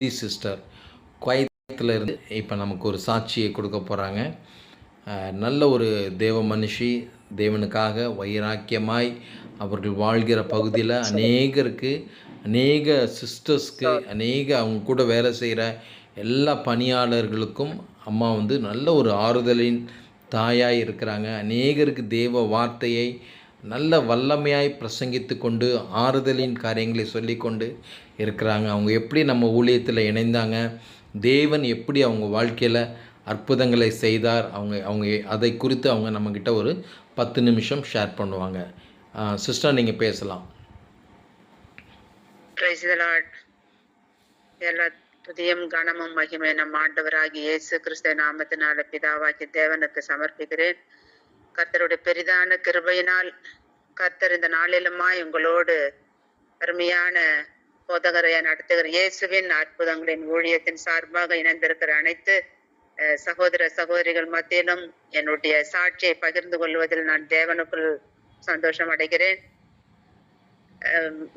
Sister குவைத்தில் இருந்து இப்போ நமக்கு ஒரு சாட்சியை கொடுக்க போகிறாங்க நல்ல ஒரு தேவ மனுஷி தேவனுக்காக வைராக்கியமாய் அவர்கள் வாழ்கிற பகுதியில் அநேகருக்கு அநேக சிஸ்டர்ஸ்க்கு அநேக அவங்க கூட வேலை செய்கிற எல்லா பணியாளர்களுக்கும் அம்மா வந்து நல்ல ஒரு ஆறுதலின் தாயாக இருக்கிறாங்க. அநேகருக்கு தேவ வார்த்தையை நல்ல வல்லமையாய் பிரசங்கித்து கொண்டு ஆறுதலின் காரியங்களை சொல்லிக்கொண்டு இருக்கிறாங்க. அவங்க எப்படி நம்ம ஊழியத்தில் இணைந்தாங்க? தேவன் எப்படி அவங்க வாழ்க்கையில் அற்புதங்களை செய்தார்? அவங்க அவங்க அதை குறித்து அவங்க நம்மக்கிட்ட ஒரு பத்து நிமிஷம் ஷேர் பண்ணுவாங்க. சிஸ்டர் நீங்கள் பேசலாம். பிரைஸ் எல்லா துதியும் கனமும் மகிமை நம் ஆண்டவராகி இயேசு கிறிஸ்த நாமத்தினால பிதாவாகி தேவனுக்கு சமர்ப்பிக்கிறேன். கர்த்தருடைய பெரிதான கிருபையினால் கர்த்தர் இந்த நாளிலுமாய் உங்களோடு அருமையான போதகரையா நடத்துகிற இயேசுவின் அற்புதங்களின் ஊழியத்தின் சார்பாக இணைந்திருக்கிற அனைத்து சகோதர சகோதரிகள் மத்தியிலும் என்னுடைய சாட்சியை பகிர்ந்து கொள்வதில் நான் தேவனுக்குள் சந்தோஷம் அடைகிறேன்.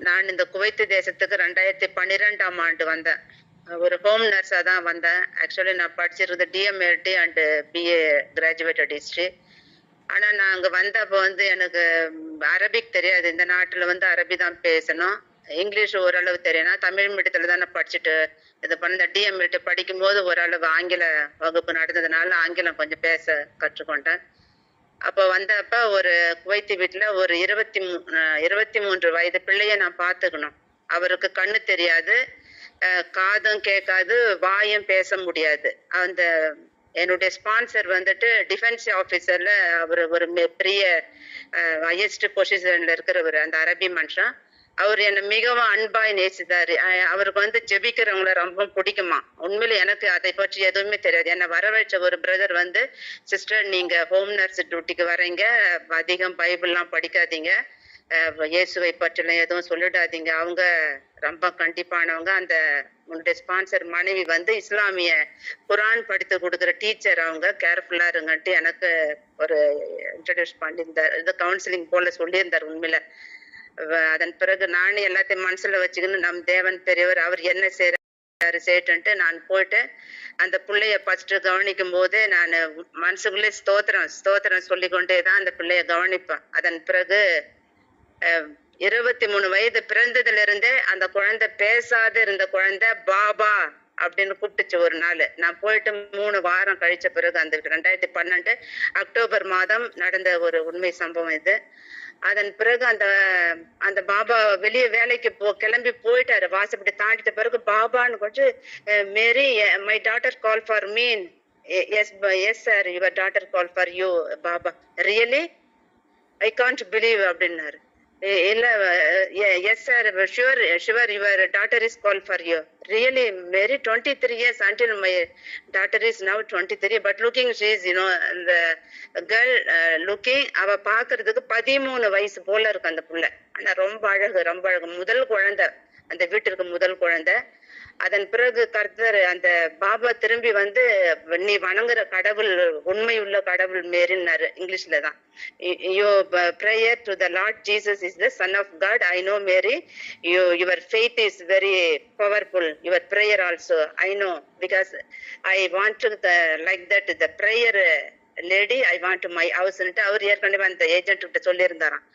நான் இந்த குவைத்து தேசத்துக்கு ரெண்டாயிரத்தி பன்னிரெண்டாம் ஆண்டு வந்தேன் ஒரு ஹோம் நர்ஸாக தான் வந்தேன் ஆக்சுவலி நான் படிச்சிருந்தது DMLT and BA graduated history ஆனால் நான் அங்கே வந்தப்போ வந்து எனக்கு அரபிக் தெரியாது. இந்த நாட்டில் வந்து அரபி தான் பேசணும். இங்கிலீஷ் ஓரளவு தெரியும்னா தமிழ் மீடியத்தில் தானே படிச்சுட்டு இது பண்ண டிஎம்எல்டி படிக்கும்போது ஓரளவு ஆங்கில வகுப்பு நடந்ததுனால ஆங்கிலம் கொஞ்சம் பேச கற்றுக்கொண்டேன். அப்போ வந்தப்ப ஒரு குவைத்து வீட்டில் ஒரு இருபத்தி மூ இருபத்தி மூன்று வயது பிள்ளைய நான் பார்த்துக்கணும். அவருக்கு கண்ணு தெரியாது காதும் கேட்காது வாயும் பேச முடியாது. அந்த என்னுடைய ஸ்பான்சர் வந்துட்டு டிஃபென்ஸ் ஆஃபீஸர்ல அவர் ஒரு பெரிய ஹையஸ்ட் பொசிஷன்ல இருக்கிறவர் அந்த அரபி மனுஷன். அவர் என்னை மிகவும் அன்பாய் நேசித்தாரு. அவருக்கு வந்து ஜெபிக்கிறவங்கள ரொம்ப பிடிக்குமா? உண்மையில எனக்கு அதை பற்றி எதுவுமே தெரியாது. என்னை வரவழைச்ச ஒரு பிரதர் வந்து சிஸ்டர் நீங்க ஹோம் நர்ஸ் டியூட்டிக்கு வரீங்க. அதிகம் பைபிள்லாம் படிக்காதீங்க. இயேசுவை பற்றிலாம் எதுவும் சொல்லிடாதீங்க. அவங்க ரொம்ப கண்டிப்பானவங்க. அந்த உன்னுடைய ஸ்பான்சர் மனைவி வந்து இஸ்லாமிய குரான் படித்து கொடுக்குற டீச்சர் அவங்க. கேர்ஃபுல்லா இருங்கன்ட்டு எனக்கு ஒரு இன்ட்ரடியூஸ் பண்ணியிருந்தார். இது கவுன்சிலிங் போல சொல்லியிருந்தார் உண்மையில. அதன் பிறகு நானும் எல்லாத்தையும் மனசுல வச்சுக்கின்னு நம் தேவன் பெரியவர் அவர் என்ன செய்யறாரு செய்யட்டுன்ட்டு நான் போயிட்டு அந்த பிள்ளைய ஃபர்ஸ்ட் கவனிக்கும் போதே நான் மனசுக்குள்ளே ஸ்தோத்திரம் ஸ்தோத்திரம் சொல்லிக்கொண்டே தான் அந்த பிள்ளைய கவனிப்பேன். அதன் பிறகு இருபத்தி மூணு வயது பிறந்ததுல இருந்தே அந்த குழந்தை பேசாத இருந்த குழந்தை பாபா அப்படின்னு கூப்பிட்டுச்சு ஒரு நாள். நான் போயிட்டு மூணு வாரம் கழிச்ச பிறகு அந்த ரெண்டாயிரத்தி பன்னெண்டு அக்டோபர் மாதம் நடந்த ஒரு உண்மை சம்பவம் இது. அதன் பிறகு அந்த அந்த பாபா வெளியே வேலைக்கு போ கிளம்பி போயிட்டாரு. வாசப்படி தாண்டிட்ட பிறகு பாபான்னு கொஞ்சம் Mary my daughter call for me yes yes sir your daughter call for you baba. Really I can't believe அப்படின்னாரு. இல்ல yes sir sure sure your daughter is call for you really very twenty three years until my daughter is now twenty three but looking she's you know அந்த girl looking அவ பாக்குறதுக்கு பதிமூணு வயசு போல இருக்கு அந்த புள்ள. ஆனா ரொம்ப அழகு ரொம்ப அழகு. முதல் குழந்தை. அந்த வீட்டிற்கு முதல் குழந்தை. அதன் பிறகு கர்த்தர் அந்த பாபா திரும்பி வந்து நீ வணங்குற கடவுள் உண்மை உள்ள கடவுள் மேரின்னாரு இங்கிலீஷ்ல தான். Your prayer to the Lord Jesus is the son of God I know Mary you your faith is very powerful your prayer also I know because I want to the like that the prayer lady I want my ஹவுஸ்ன்ட்டு அவர் ஏற்கனவே அந்த agent கிட்ட சொல்லியிருந்தாராம்.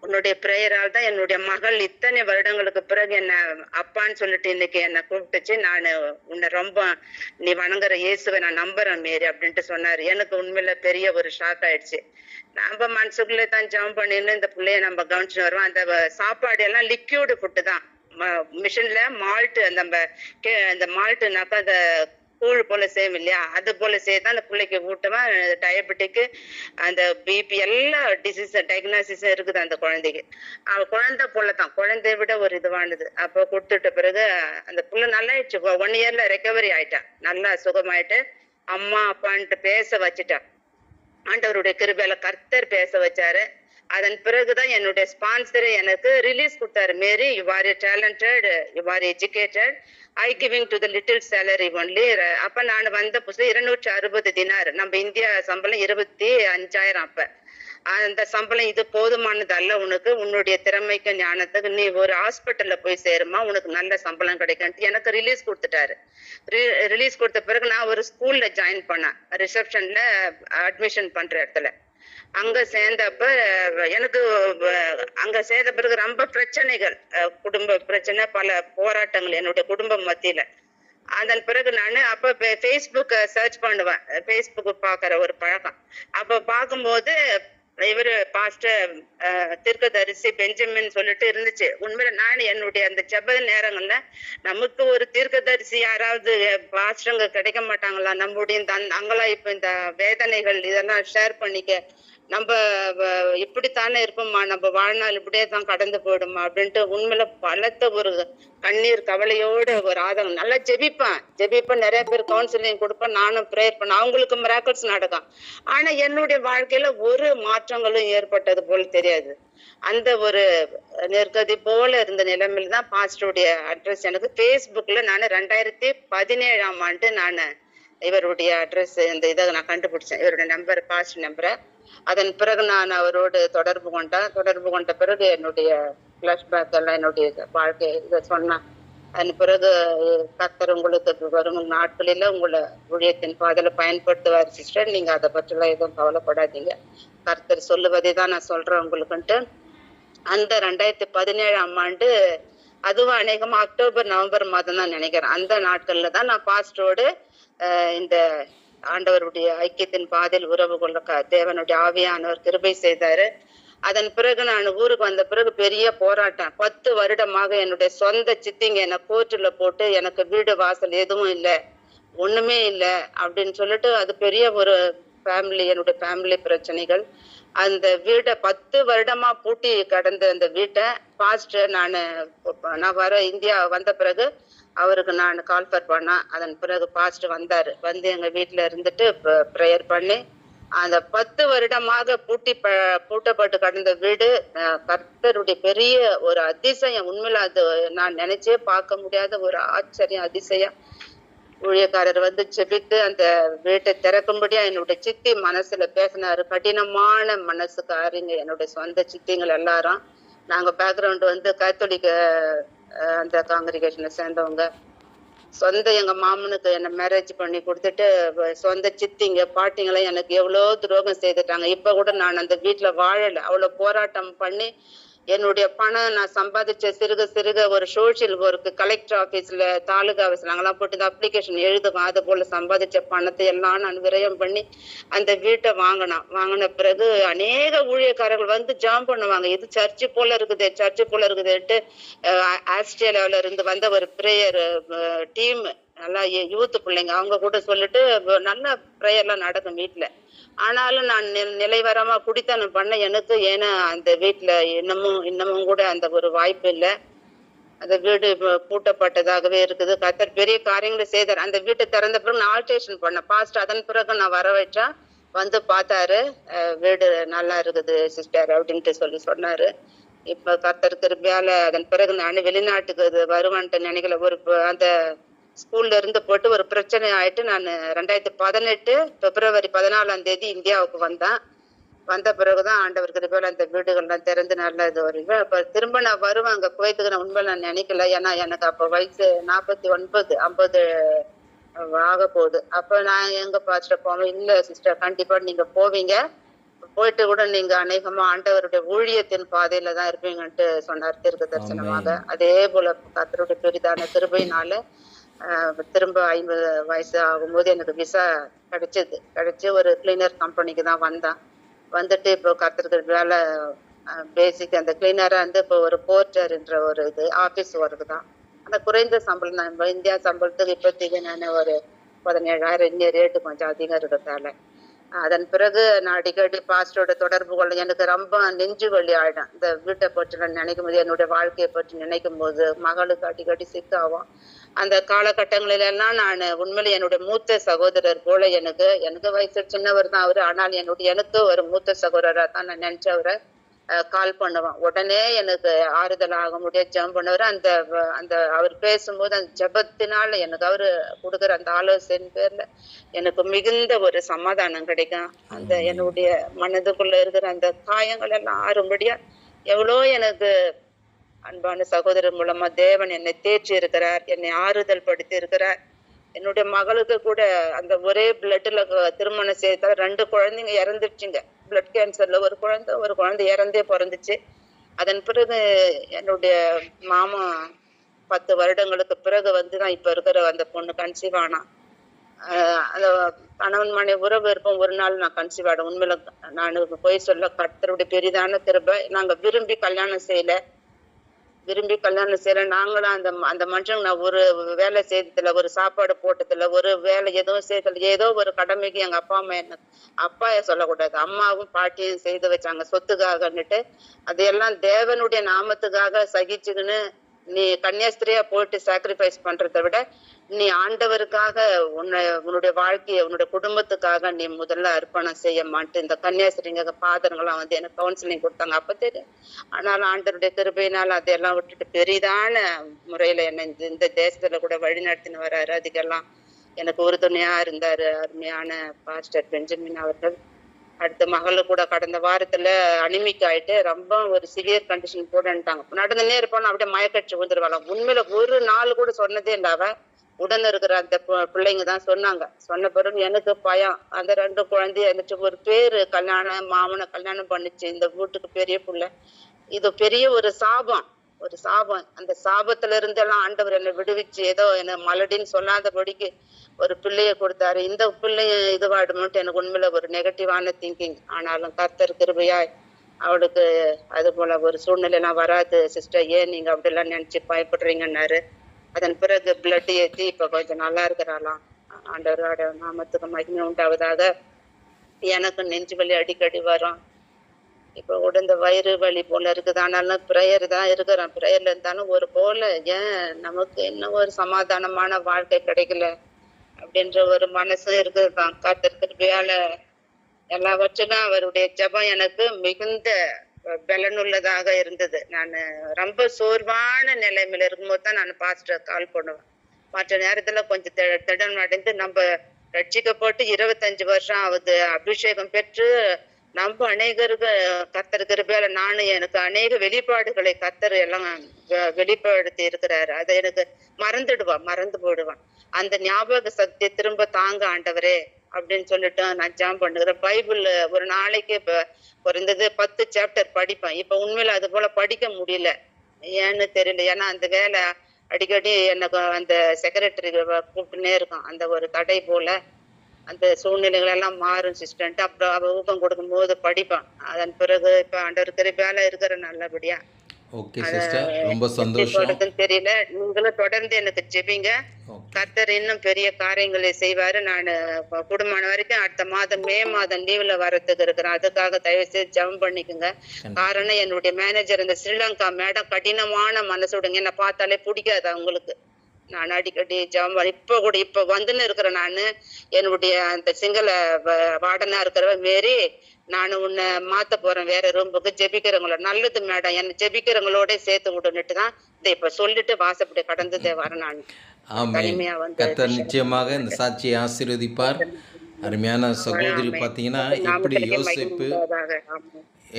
உன்னுடைய பிரேயரால் தான் என்னுடைய மகள் இத்தனை வருடங்களுக்கு பிறகு என்ன அப்பான்னு சொல்லிட்டு இன்னைக்கு என்ன கூப்பிட்டுச்சு. நான் உன்னை ரொம்ப நீ வணங்குற இயேசுவை நான் நம்புறேன் மேரி அப்படின்ட்டு சொன்னாரு. எனக்கு உண்மையில பெரிய ஒரு ஷாக் ஆயிடுச்சு. நம்ம மனசுக்குள்ளே தான் ஜம்ப் பண்ணின்னு இந்த பிள்ளைய நம்ம கவனிச்சுட்டு வருவோம். அந்த சாப்பாடு எல்லாம் லிக்யூடு ஃபுட்டு தான். மிஷின்ல மால்ட்டு அந்த நம்ம கே- அந்த மால்ட்டுனாக்கா அந்த கூழ் போல செய்யும் இல்லையா அது போல செய்தான் அந்த பிள்ளைக்கு ஊட்டமா டயபெட்டிக்கு அந்த பிபி எல்லா டிசீஸ் டயக்னாசிஸ் இருக்குது அந்த குழந்தைக்கு. அவ குழந்தை போல தான் குழந்தைய விட ஒரு இதுவானது. அப்போ கொடுத்துட்ட பிறகு அந்த புள்ள நல்லா ஆயிடுச்சு ஒன் இயர்ல ரெக்கவரி ஆயிட்டான் நல்லா சுகமாயிட்டு அம்மா அப்பான்ட்டு பேச வச்சுட்டான் ஆண்டவருடைய கிருபையில கர்த்தர் பேச வச்சாரு. அதன் பிறகுதான் என்னுடைய ஸ்பான்சர் எனக்கு ரிலீஸ் கொடுத்தாரு. Mary you are talented you are educated I giving to the little salary only அப்ப நான் வந்த புதுசுல இருநூற்றி அறுபது தினார். நம்ம இந்தியா சம்பளம் இருபத்தி அஞ்சாயிரம் அப்ப. அந்த சம்பளம் இது போதுமானது அல்ல உனக்கு. உன்னுடைய திறமைக்கு ஞானத்துக்கு நீ ஒரு ஹாஸ்பிட்டல்ல போய் சேருமா. உனக்கு நல்ல சம்பளம் கிடைக்கும் எனக்கு ரிலீஸ் கொடுத்துட்டாரு. ரிலீஸ் கொடுத்த பிறகு நான் ஒரு ஸ்கூல்ல ஜாயின் பண்ணேன். ரிசப்ஷன்ல அட்மிஷன் பண்ற இடத்துல. அங்க சேர்ந்தப்ப எனக்கு அங்க சேர்ந்த பிறகு ரொம்ப பிரச்சனைகள் குடும்ப பிரச்சனை பல போராட்டங்கள் என்னுடைய குடும்பம் மத்தியில. அதன் பிறகு நான் அப்ப ஃபேஸ்புக்கை சர்ச் பண்ணுவேன். ஃபேஸ்புக் பார்க்குற ஒரு பழக்கம். அப்ப பார்க்கும்போது இவரு பாஸ்டர் தீர்க்கதரிசி பெஞ்சமின் சொல்லிட்டு இருந்துச்சு. உண்மையில நான் என்னுடைய அந்த ஜப நேரங்கள்ல நமக்கு ஒரு தீர்க்கதரிசி யாராவது பாஸ்டருங்க கிடைக்க மாட்டாங்களா? நம்முடைய அங்கெல்லாம் இப்ப இந்த வேதனைகள் இதெல்லாம் ஷேர் பண்ணிக்க நம்ம வ- இப்படித்தானே இருப்போம்மா நம்ம வாழ்நாள் இப்படியே தான் கடந்து போயிடுமா அப்படின்ட்டு உண்மையில பலத்த ஒரு கண்ணீர் கவலையோட ஒரு ஆதங்கம். நல்லா ஜெபிப்பேன். ஜெபிப்பேன். நிறைய பேர் கவுன்சிலிங் கொடுப்பேன். நானும் ப்ரேயர் பண்ணேன். அவங்களுக்கு மிராக்கல்ஸ் நடக்கும். ஆனா என்னுடைய வாழ்க்கையில ஒரு மாற்றங்களும் ஏற்பட்டது போல தெரியாது. அந்த ஒரு நெருக்கதி போல இருந்த நிலைமையில தான் பாஸ்டருடைய அட்ரஸ் எனக்கு. ஃபேஸ்புக்ல நான் ரெண்டாயிரத்தி பதினேழாம் ஆண்டு நான் இவருடைய அட்ரஸ் இந்த இதை நான் கண்டுபிடிச்சேன். இவருடைய நம்பர் பாஸ்ட் நம்பரை அதன் பிறகு நான் அவரோடு தொடர்பு கொண்டேன். தொடர்பு கொண்ட பிறகு என்னுடைய ஃப்ளாஷ்பேக் எல்லாம் என்னுடைய வாழ்க்கை இதை சொன்னேன் அதன் பிறகு கர்த்தர் உங்களுக்கு வரும் நாட்களில உங்களை ஊழியத்தின் பாதையில பயன்படுத்துவார் சிஸ்டர் நீங்க அதை பற்றிலாம் எதுவும் கவலைப்படாதீங்க. கர்த்தர் சொல்லுவதை தான் நான் சொல்றேன் உங்களுக்குன்ட்டு. அந்த ரெண்டாயிரத்தி பதினேழாம் ஆண்டு அதுவும் அநேகமா அக்டோபர் நவம்பர் மாதம் தான் நினைக்கிறேன். அந்த நாட்கள்ல தான் நான் பாஸ்டரோடு இந்த ஆண்டவருடைய ஐக்கியத்தின் பாதையில் உறவு கொள்ள க- தேவனுடைய ஆவியானவர் கிருபை செய்தாரு. அதன் பிறகு நான் ஊருக்கு வந்த பிறகு பெரிய போராட்டம். பத்து வருடமாக என்னுடைய சொந்த சித்திங்க என்னை கோர்ட்டுல போட்டு எனக்கு வீடு வாசல் எதுவும் இல்லை. ஒண்ணுமே இல்லை அப்படின்னு சொல்லிட்டு அது பெரிய ஒரு ஃபேமிலி என்னுடைய ஃபேமிலி பிரச்சனைகள். அந்த வீட்டை பத்து வருடமா பூட்டி கடந்த அந்த வீட்டை பாஸ்ட் நான் நான் வர இந்தியா வந்த பிறகு அவருக்கு நான் கால்பர் பண்ணேன் அதன் பிறகு பாஸ்ட் வந்தாரு. வந்து எங்க வீட்டுல இருந்துட்டு ப்ரேயர் பண்ணி அந்த பத்து வருடமாக பூட்டி ப பூட்டப்பட்டு கடந்த வீடு கர்த்தருடைய பெரிய ஒரு அதிசயம் உண்மையில அது நான் நினைச்சே பார்க்க முடியாத ஒரு ஆச்சரியம் அதிசயம். ஊழியக்காரர் வந்து செபித்து அந்த வீட்டை திறக்கும்படியா என்னுடைய சித்தி மனசுல பேசினாரு. கடினமான மனசுக்காரிங்க என்னுடைய சொந்த சித்திங்கள் எல்லாரும். நாங்க பேக்ரவுண்ட் வந்து கத்தோலிக்க அந்த காங்கிரிகேஷனை சேர்ந்தவங்க. சொந்த எங்க மாமனுக்கு என்ன மேரேஜ் பண்ணி கொடுத்துட்டு சொந்த சித்திங்க பாட்டிங்களாம் எனக்கு எவ்வளோ துரோகம் செய்துட்டாங்க. இப்ப கூட நான் அந்த வீட்டுல வாழல. அவ்வளவு போராட்டம் பண்ணி என்னுடைய பணம் நான் சம்பாதிச்ச சிறுக சிறுக ஒரு சோஷியல் ஒர்க் கலெக்டர் ஆபீஸ்ல தாலுகா ஆஃபீஸ்ல அங்கெல்லாம் போட்டு இந்த அப்ளிகேஷன் எழுதுவேன். அது போல சம்பாதிச்ச பணத்தை எல்லாம் நான் விரயம் பண்ணி அந்த வீட்டை வாங்கினான். வாங்கின பிறகு அநேக ஊழியக்காரர்கள் வந்து ஜாம் பண்ணுவாங்க. இது சர்ச்சு போல இருக்குது சர்ச்சு போல இருக்குதுன்ட்டு அஹ், இருந்து வந்த ஒரு பிரேயர் டீம் நல்லா யூத் பிள்ளைங்க. அவங்க கூட சொல்லிட்டு நல்ல ப்ரேயர்லாம் நடக்கும் வீட்டுல ஆனாலும் நான் நிலைவரமா குடித்தனம் பண்ண எனக்கு ஏன்னா அந்த வீட்டுல இன்னமும் இன்னமும் கூட அந்த ஒரு வாய்ப்பு இல்லை. அந்த வீடு பூட்டப்பட்டதாகவே இருக்குது. கத்தர் பெரிய காரியங்களை செய்தார். அந்த வீட்டை திறந்த பிறகு நான் ஆல்ட்ரேஷன் பண்ணேன். பாஸ்ட் அதன் பிறகு நான் வர வச்சா வந்து பார்த்தாரு. வீடு நல்லா இருக்குது சிஸ்டர் அப்படின்ட்டு சொல்லி சொன்னாரு. இப்ப கத்தர் கிருபையால அதன் பிறகு நான் வெளிநாட்டுக்கு வருவான்ட்டு நினைக்கல. ஒரு அந்த ஸ்கூல்ல இருந்து போட்டு ஒரு பிரச்சனை ஆயிட்டு நான் ரெண்டாயிரத்தி பதினெட்டு பிப்ரவரி பதினாலாம் தேதி இந்தியாவுக்கு வந்தேன். வந்த பிறகுதான் ஆண்டவர் கிருபையால அந்த வீடுகள்லாம் திறந்து நல்லா இது அப்ப திரும்ப நான் வருவேன் அங்க குவைத்துக்கு. நான் உண்மை நான் நினைக்கல. ஏன்னா எனக்கு அப்ப வயசு நாற்பத்தி ஒன்பது ஐம்பது ஆக போகுது. அப்ப நான் எங்க பாஸ்டர் போவேன்? இல்ல சிஸ்டர் கண்டிப்பா நீங்க போவீங்க. போயிட்டு கூட நீங்க அநேகமா ஆண்டவருடைய ஊழியத்தின் பாதையில தான் இருப்பீங்கன்ட்டு சொன்னார் தீர்க்க தரிசனமாக. அதே போல கர்த்தருடைய பெரிதான கிருபையினால ஆஹ், திரும்ப ஐம்பது வயசு ஆகும்போது எனக்கு விசா கிடைச்சது. கிடைச்சி ஒரு கிளீனர் கம்பெனிக்கு தான் வந்தேன். வந்துட்டு இப்போ கர்த்தருக்கு வேலை பேசிக் அந்த கிளீனராக வந்து இப்போ ஒரு போர்ட்டர்ன்ற ஒரு இது ஆஃபீஸ் ஒர்க் தான். அந்த குறைந்த சம்பளம் தான். இப்போ இந்தியா சம்பளத்துக்கு இப்போதைக்கு நான் ஒரு பதினேழாயிரம் இன்னும் ரேட்டு கொஞ்சம் அதிகம் இருக்கிறதால. அதன் பிறகு நான் அடிக்கடி பாஸ்டோட தொடர்பு கொள்ள எனக்கு ரொம்ப நெஞ்சு வலி ஆயிடும். இந்த வீட்டை பற்றி நான் நினைக்கும் போது என்னுடைய வாழ்க்கையை பற்றி நினைக்கும் போது மகளுக்கு அடிக்கடி சிக்காகும். அந்த காலகட்டங்களில எல்லாம் நான் உண்மையில என்னுடைய மூத்த சகோதரர் போல எனக்கு எனக்கு வயசு சின்னவர் தான் அவரு. ஆனால் என்னுடைய எனக்கு ஒரு மூத்த சகோதரரா தான் நான் நினைச்சவரை கால் பண்ணுவான். உடனே எனக்கு ஆறுதல் ஆக முடியாது ஜெபம் பண்ணவர். அந்த அந்த அவர் பேசும்போது அந்த ஜெபத்தினால எனக்கு அவரு கொடுக்குற அந்த ஆலோசனை பேர்ல எனக்கு மிகுந்த ஒரு சமாதானம் கிடைக்கும். அந்த என்னுடைய மனதுக்குள்ள இருக்கிற அந்த காயங்கள் எல்லாம் ஆறும்படியா எவ்வளோ எனக்கு அன்பான சகோதரர் மூலமா தேவன் என்னை தேற்றி இருக்கிறார் என்னை ஆறுதல் படுத்தி இருக்கிறார் என்னுடைய மகளுக்கு கூட அந்த ஒரே பிளட்ல திருமணம் செய்தால் ரெண்டு குழந்தைங்க இறந்துடுச்சுங்க. பிளட் கேன்சர்ல ஒரு குழந்தை ஒரு குழந்தை இறந்தே பிறந்துச்சு. அதன் பிறகு என்னுடைய மாமா பத்து வருடங்களுக்கு பிறகு வந்து தான் இப்ப இருக்கிற அந்த பொண்ணு கன்சீவ் ஆனா அந்த கணவன் மனைவி உறவு இருப்போம் ஒரு நாள் நான் கன்சீவ் ஆட உண்மையில நான் போய் சொல்ல கர்த்தருடைய பெரிதான திரும்ப நாங்க விரும்பி கல்யாணம் செய்யல. விரும்பி கல்யாணம் செய்யறேன் நாங்களும் அந்த அந்த மனுஷங்க நான் ஒரு வேலை செய்ததில்ல ஒரு சாப்பாடு போட்டதில்ல ஒரு வேலை எதுவும் செய்ததில்ல ஏதோ ஒரு கடமைக்கு எங்க அப்பா அம்மா என்ன அப்பா சொல்லக்கூடாது. அம்மாவும் பாட்டியும் செய்து வச்சாங்க. சொத்துக்காகன்னுட்டு அதையெல்லாம் தேவனுடைய நாமத்துக்காக சகிச்சுக்கின்னு நீ கன்னியாஸ்திரியா போயிட்டு சாக்ரிஃபைஸ் பண்றதை விட நீ ஆண்டவருக்காக உன்னை உன்னுடைய வாழ்க்கையை உன்னுடைய குடும்பத்துக்காக நீ முதல்ல அர்ப்பணம் செய்ய மாட்டு. இந்த கன்னியாஸ்திரிங்க பாதங்கள்லாம் வந்து எனக்கு கவுன்சிலிங் கொடுத்தாங்க. அப்ப தெரியும். ஆனாலும் ஆண்டவருடைய கிருபையினால அதையெல்லாம் விட்டுட்டு பெரிதான முறையில என்ன இந்த இந்த தேசத்துல கூட வழி நடத்தின்னு வர்றாரு அதுக்கெல்லாம் எனக்கு உறுதுணையா இருந்தாரு அருமையான பாஸ்டர் பெஞ்சமின் அவர்கள். அடுத்த மகளு கூட கடந்த வாரத்துல அனிமிக் ஆயிட்டு ரொம்ப ஒரு சிவியர் கண்டிஷன் போடன்ட்டாங்க நடந்துன்னே இருப்பான் அப்படியே மயக்கட்சி விழுந்துருவாங்க உண்மையில ஒரு நாள் கூட சொன்னதே இல்ல அவ. உடன் இருக்கிற அந்த பிள்ளைங்க தான் சொன்னாங்க. சொன்ன பிறகு எனக்கு பயம். அந்த ரெண்டு குழந்தைய இருந்துச்சு ஒரு பேரு கல்யாணம் மாமனை கல்யாணம் பண்ணுச்சு. இந்த வீட்டுக்கு பெரிய புள்ள. இது பெரிய ஒரு சாபம். ஒரு சாபம். அந்த சாபத்துல இருந்தெல்லாம் ஆண்டவர் என்னை விடுவிச்சு ஏதோ என்ன மலடின்னு சொல்லாதபடிக்கு ஒரு பிள்ளைய கொடுத்தாரு. இந்த பிள்ளைய இதுவாடுமோட்டு எனக்கு உண்மையில ஒரு நெகட்டிவான திங்கிங் ஆனாலும் கர்த்தர் கிருபையாய் அவளுக்கு அது போல ஒரு சூழ்நிலைலாம் வராது சிஸ்டர் ஏன் நீங்க அப்படிலாம் நினைச்சு பயப்படுறீங்கன்னாரு. அதன் பிறகு பிளட் ஏத்தி இப்ப கொஞ்சம் நல்லா இருக்கிறாளாம். ஆண்டவரோட நாமத்துக்கு மகிமை உண்டாவதாக. எனக்கு நெஞ்சு வலி அடிக்கடி வரும். இப்போ உடந்த வயிறு வலி போல இருக்குது. ஆனாலும் ப்ரேயர் தான் இருக்கிறேன் ப்ரேயர்ல இருந்தாலும் ஒரு போல ஏன் நமக்கு இன்னும் ஒரு சமாதானமான வாழ்க்கை கிடைக்கல? அப்படின்ற ஒரு மனசும் இருக்குது தான் காத்திருக்கிறவையால எல்லாவற்றிலும் அவருடைய ஜெபம் எனக்கு மிகுந்த பலனுள்ளதாக இருந்தது. நான் ரொம்ப சோர்வான நிலைமையில இருக்கும்போது தான் நான் பாஸ்டர் கால் பண்ணுவேன். மற்ற நேரத்துல கொஞ்சம் திடன் அடைந்து நம்ம ரட்சிக்கப்பட்டு இருபத்தஞ்சு வருஷம் ஆகுது. அபிஷேகம் பெற்று நம்ம அநேகருக்கு கத்தர் கிருபையால நானும் எனக்கு அநேக வெளிப்பாடுகளை கத்தர் எல்லாம் வெ- வெளிப்படுத்தி இருக்கிறாரு. அதை எனக்கு மறந்துடுவான் மறந்து போயிடுவான் அந்த ஞாபக சக்தியை திரும்ப தாங்க ஆண்டவரே அப்படின்னு சொல்லிட்டு நான் ஜாம் பண்ணுகிறேன். பைபிள் ஒரு நாளைக்கு இப்ப குறைந்தது பத்து சாப்டர் படிப்பேன். இப்ப உண்மையில அது போல படிக்க முடியல. ஏன்னு தெரியல. ஏன்னா அந்த வேலை அடிக்கடி எனக்கு அந்த செக்ரட்டரி கூப்பிட்டுனே இருக்கும் அந்த ஒரு தடை போல அந்த சூழ்நிலைகள் எல்லாம் மாறும் சிஸ்டன்ட் அப்புறம் அவ ஊக்கம் கொடுக்கும் போது படிப்பான் அதன் பிறகு இப்ப ஆண்டவர் கிருபையால இருக்கிற நல்லபடியா. ஓகே சிஸ்டர் ரொம்ப சந்தோஷம். தெரியல. நீங்களும் தொடர்ந்து எனக்கு ஜெபிங்க. கர்த்தர் இன்னும் பெரிய காரியங்களை செய்வாரு. நான் குடும்பமான வரைக்கும் அடுத்த மாதம் மே மாதம் லீவ்ல வரதுக்கு இருக்கிறேன். அதுக்காக தயவு செய்து ஜெபம் பண்ணிக்கோங்க. காரணம் என்னுடைய மேனேஜர் இந்த ஸ்ரீலங்கா மேடம் கடினமான மனசுடுங்க என்ன பார்த்தாலே பிடிக்காது அவங்களுக்கு. நான் அடிக்கடி ஜெபம் இப்ப கூட இப்ப வந்துன்னு இருக்கிறேன் நானு. என்னுடைய அந்த சிங்கள வார்டனா இருக்கிறவ மேரி நான் உன்னை மாத்த போறேன் வேற ரூமுக்கு. ஜெபிக்கிறவங்கள நல்லது மேடம். என்ன ஜெபிக்கிறவங்களோட சேர்த்து விடுன்னுட்டு தான் இதை இப்ப சொல்லிட்டு வாசப்படி கடந்து வரேன் நான். தனிமையா வந்து நிச்சயமாக இந்த சாட்சியை ஆசீர்வதிப்பார். அருமையான சகோதரி பார்த்தீங்கன்னா எப்படி யோசிப்பு.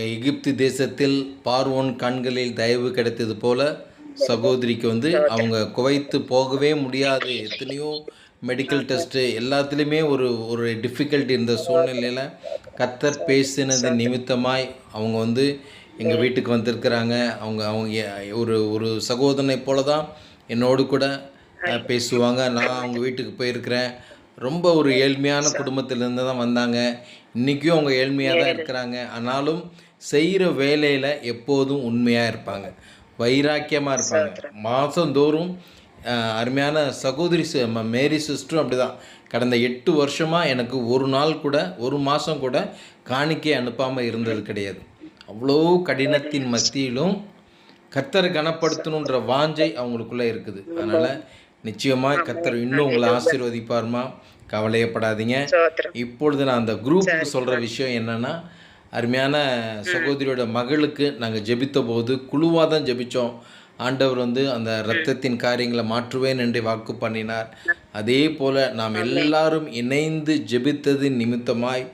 எகிப்து தேசத்தில் பார்வோன் கண்களில் தயவு கிடைத்தது போல சகோதரிக்கு வந்து அவங்க குவைத்து போகவே முடியாது. எத்தனையோ மெடிக்கல் டெஸ்ட்டு எல்லாத்துலேயுமே ஒரு ஒரு டிஃபிகல்ட் இருந்த சூழ்நிலையில் கத்தர் பேசினது நிமித்தமாய் அவங்க வந்து எங்கள் வீட்டுக்கு வந்திருக்கிறாங்க. அவங்க அவங்க ஒரு ஒரு சகோதரனை போல தான் என்னோடு கூட பேசுவாங்க. நான் அவங்க வீட்டுக்கு போயிருக்கிறேன். ரொம்ப ஒரு ஏழ்மையான குடும்பத்திலேருந்து தான் வந்தாங்க. இன்றைக்கும் அவங்க ஏழ்மையாக தான் இருக்கிறாங்க. ஆனாலும் செய்கிற வேலையில் எப்போதும் உண்மையாக இருப்பாங்க. வைராக்கியமாக இருப்பாங்க. மாதந்தோறும் அருமையான சகோதரி மேரி சிஸ்டரும் அப்படி தான் கடந்த எட்டு வருஷமாக எனக்கு ஒரு நாள் கூட ஒரு மாதம் கூட காணிக்கை அனுப்பாமல் இருந்தது கிடையாது. அவ்வளோ கடினத்தின் மத்தியிலும் கர்த்தரை கனப்படுத்தணுன்ற வாஞ்சை அவங்களுக்குள்ள இருக்குது. அதனால நிச்சயமா கர்த்தர் இன்னும் உங்களை ஆசீர்வதிப்பார்மா? கவலையப்படாதீங்க. இப்பொழுது நான் அந்த குரூப்புக்கு சொல்ற விஷயம் என்னன்னா அருமையான சகோதரியோட மகளுக்கு நாங்கள் ஜெபித்த போது குழுவாக தான் ஜெபித்தோம் ஆண்டவர் வந்து அந்த இரத்தத்தின் காரியங்களை மாற்றுவேன் என்று வாக்கு பண்ணினார். அதே போல் நாம் எல்லாரும் இணைந்து ஜெபித்ததின் நிமித்தமாய்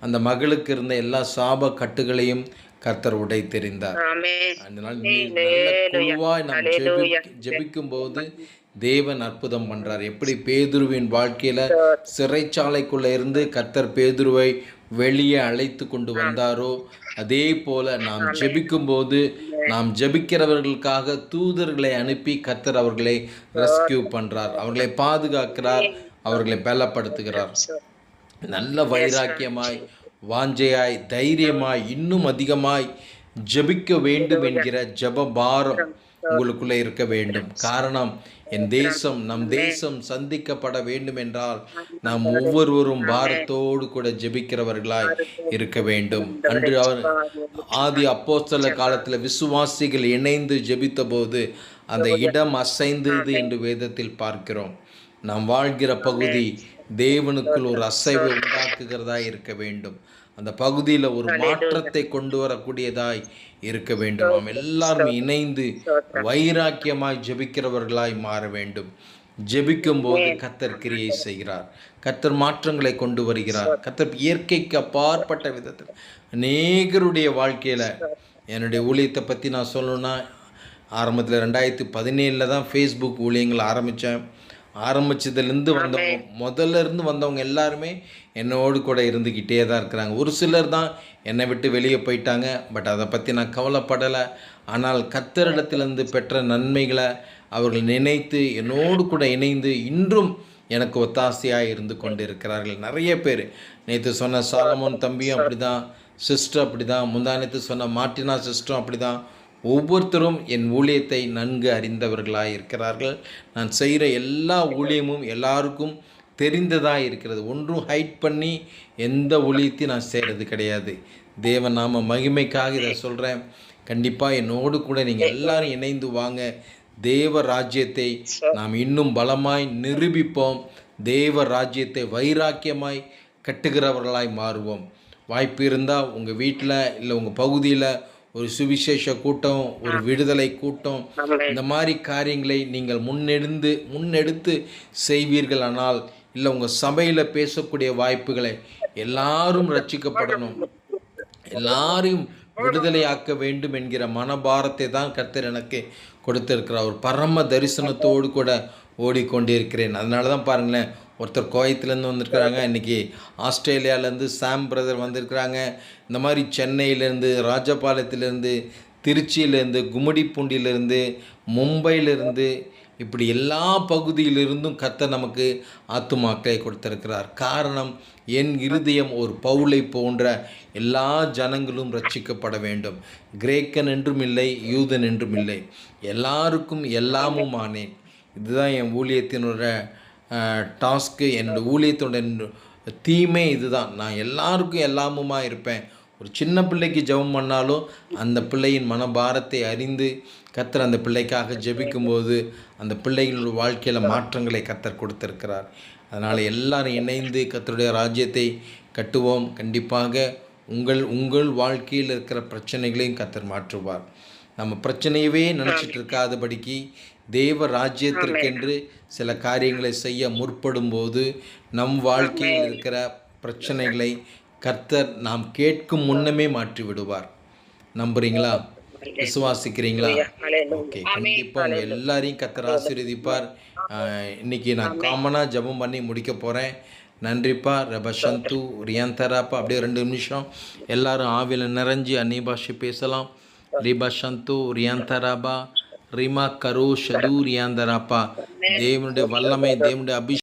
அந்த மகளுக்கு இருந்த எல்லா சாப கட்டுகளையும் கர்த்தர் உடை தெரிந்தார் அதனால் குழுவாய் நாம் ஜெபி ஜெபிக்கும் போது தேவன் அற்புதம் பண்றார். எப்படி பேதுருவின் வாழ்க்கையில சிறைச்சாலைக்குள்ள இருந்து கர்த்தர் பேதுருவை வெளியே அழைத்து கொண்டு வந்தாரோ? அதே போல நாம் ஜெபிக்கும் போது நாம் ஜெபிக்கிறவர்களுக்காக தூதர்களை அனுப்பி கர்த்தர் அவர்களை ரெஸ்கியூ பண்றார். அவர்களை பாதுகாக்கிறார். அவர்களை பலப்படுத்துகிறார். நல்ல வைராக்கியமாய் வாஞ்சையாய் தைரியமாய் இன்னும் அதிகமாய் ஜெபிக்க வேண்டும் என்கிற ஜெப பாரம். உங்களுக்குள்ளே இருக்க வேண்டும். காரணம் என் தேசம் நம் தேசம் சந்திக்கப்பட வேண்டும் என்றால் நாம் ஒவ்வொருவரும் பாரத்தோடு கூட ஜெபிக்கிறவர்களாய் இருக்க வேண்டும். அன்று அவர் ஆதி அப்போஸ்தல காலத்தில் விசுவாசிகள் இணைந்து ஜெபித்த போது அந்த இடம் அசைந்தது என்று வேதத்தில் பார்க்கிறோம். நாம் வாழ்கிற பகுதி தேவனுக்குள் ஒரு அசைவை உண்டாக்குகிறதா இருக்க வேண்டும். அந்த பகுதியில் ஒரு மாற்றத்தை கொண்டு வரக்கூடியதாய் இருக்க வேண்டும். நாம் எல்லாரும் இணைந்து வைராக்கியமாய் ஜெபிக்கிறவர்களாய் மாற வேண்டும். ஜெபிக்கும் போது கத்தர் கிரியை செய்கிறார். கத்தர் மாற்றங்களை கொண்டு வருகிறார். கத்தர் இயற்கைக்கு அப்பாற்பட்ட விதத்தில் அநேகருடைய வாழ்க்கையில என்னுடைய ஊழியத்தை பற்றி நான் சொல்லணும்னா ஆரம்பத்தில் ரெண்டாயிரத்தி பதினேழில் தான் ஃபேஸ்புக் ஊழியங்கள் ஆரம்பித்தேன் ஆரம்பிச்சதுலேருந்து வந்தவங்க முதல்ல இருந்து வந்தவங்க எல்லாருமே என்னோடு கூட இருந்துக்கிட்டே தான் இருக்கிறாங்க. ஒரு சிலர் தான் என்னை விட்டு வெளியே போயிட்டாங்க. பட் அதை பற்றி நான் கவலைப்படலை. ஆனால் கத்தரிடத்திலிருந்து பெற்ற நன்மைகளை அவர்கள் நினைத்து என்னோடு கூட இணைந்து இன்றும் எனக்கு ஒத்தாசையாக இருந்து கொண்டு இருக்கிறார்கள் நிறைய பேர். நேற்று சொன்ன சாலமோன் தம்பியும் அப்படி தான் சிஸ்டர் அப்படி தான் முந்தானத்து சொன்ன மார்ட்டினா சிஸ்டரும் அப்படி தான் ஒவ்வொருத்தரும் என் ஊழியத்தை நன்கு அறிந்தவர்களாக இருக்கிறார்கள். நான் செய்கிற எல்லா ஊழியமும் எல்லாருக்கும் தெரிந்ததாக இருக்கிறது. ஒன்றும் ஹைட் பண்ணி எந்த ஊழியத்தையும் நான் செய்கிறது கிடையாது. தேவன் நாம மகிமைக்காக இதை சொல்கிறேன் கண்டிப்பாக என்னோடு கூட நீங்கள் எல்லாரும் இணைந்து வாங்க. தேவ ராஜ்யத்தை நாம் இன்னும் பலமாய் நிரூபிப்போம். தேவ ராஜ்யத்தை வைராக்கியமாய் கட்டுகிறவர்களாய் மாறுவோம். வாய்ப்பு இருந்தால் உங்கள் வீட்டில் இல்லை உங்கள் பகுதியில் ஒரு சுவிசேஷ கூட்டம் ஒரு விடுதலை கூட்டம் இந்த மாதிரி காரியங்களை நீங்கள் முன்னெடுந்து முன்னெடுத்து செய்வீர்கள் ஆனால் இல்லை உங்கள் சபையில் பேசக்கூடிய வாய்ப்புகளை எல்லாரும் ரட்சிக்கப்படணும். எல்லாரையும் விடுதலையாக்க வேண்டும் என்கிற மனபாரத்தை தான் கர்த்தர் எனக்கு கொடுத்திருக்கிறார். ஒரு பரம தரிசனத்தோடு கூட ஓடிக்கொண்டிருக்கிறேன். அதனால தான் பாருங்களேன் ஒருத்தர் கோயத்துலேருந்து வந்திருக்கிறாங்க இன்றைக்கி ஆஸ்திரேலியாவிலேருந்து சாம் பிரதர் வந்திருக்கிறாங்க. இந்த மாதிரி சென்னையிலேருந்து ராஜபாளையத்திலேருந்து திருச்சியிலேருந்து கும்மிடிப்பூண்டியிலேருந்து மும்பையிலேருந்து இப்படி எல்லா பகுதியிலிருந்தும் கத்த நமக்கு ஆத்துமாக்களை கொடுத்திருக்கிறார். காரணம் என் இருதயம் ஒரு பவுலை போன்ற எல்லா ஜனங்களும் ரட்சிக்கப்பட வேண்டும். கிரேக்கன் என்றும் இல்லை யூதன் என்றும் இல்லை. எல்லாருக்கும் எல்லாமும் ஆனேன் இதுதான் என் ஊழியத்தினோட டாஸ்க்கு என்னோடய ஊழியத்தோட தீமே இதுதான். நான் எல்லாருக்கும் எல்லாமுமா இருப்பேன். ஒரு சின்ன பிள்ளைக்கு ஜெபம் பண்ணாலும் அந்த பிள்ளையின் மனபாரத்தை அறிந்து கத்தர் அந்த பிள்ளைக்காக ஜெபிக்கும்போது அந்த பிள்ளைகளோட வாழ்க்கையில் மாற்றங்களை கத்தர் கொடுத்திருக்கிறார். அதனால் எல்லாரும் இணைந்து கத்தருடைய ராஜ்யத்தை கட்டுவோம். கண்டிப்பாக உங்கள் உங்கள் வாழ்க்கையில் இருக்கிற பிரச்சனைகளையும் கத்தர் மாற்றுவார். நம்ம பிரச்சனையவே நினச்சிட்டு இருக்காதபடிக்கு தேவ ராஜ்யத்திற்கென்று சில காரியங்களை செய்ய முற்படும் போது நம் வாழ்க்கையில் இருக்கிற பிரச்சனைகளை கர்த்தர் நாம் கேட்கும் முன்னமே மாற்றி விடுவார் நம்புறீங்களா? விசுவாசிக்கிறீங்களா? ஓகே கண்டிப்பாக உங்க எல்லாரையும் கர்த்தர் ஆசீர்வதிப்பார். இன்னைக்கு நான் காமனாக ஜெபம் பண்ணி முடிக்க போகிறேன் நன்றிப்பா ரப சந்து அப்படியே ரெண்டு நிமிஷம். எல்லாரும் ஆவியில் நிறைஞ்சு அந்நிய பாஷை பேசலாம். ரிபா சந்து ரியாந்தராபா ரிமா கரு ஷது ரியாந்தராப்பா தேவனுடைய வல்லமை தேவனுடைய அபிஷேகம்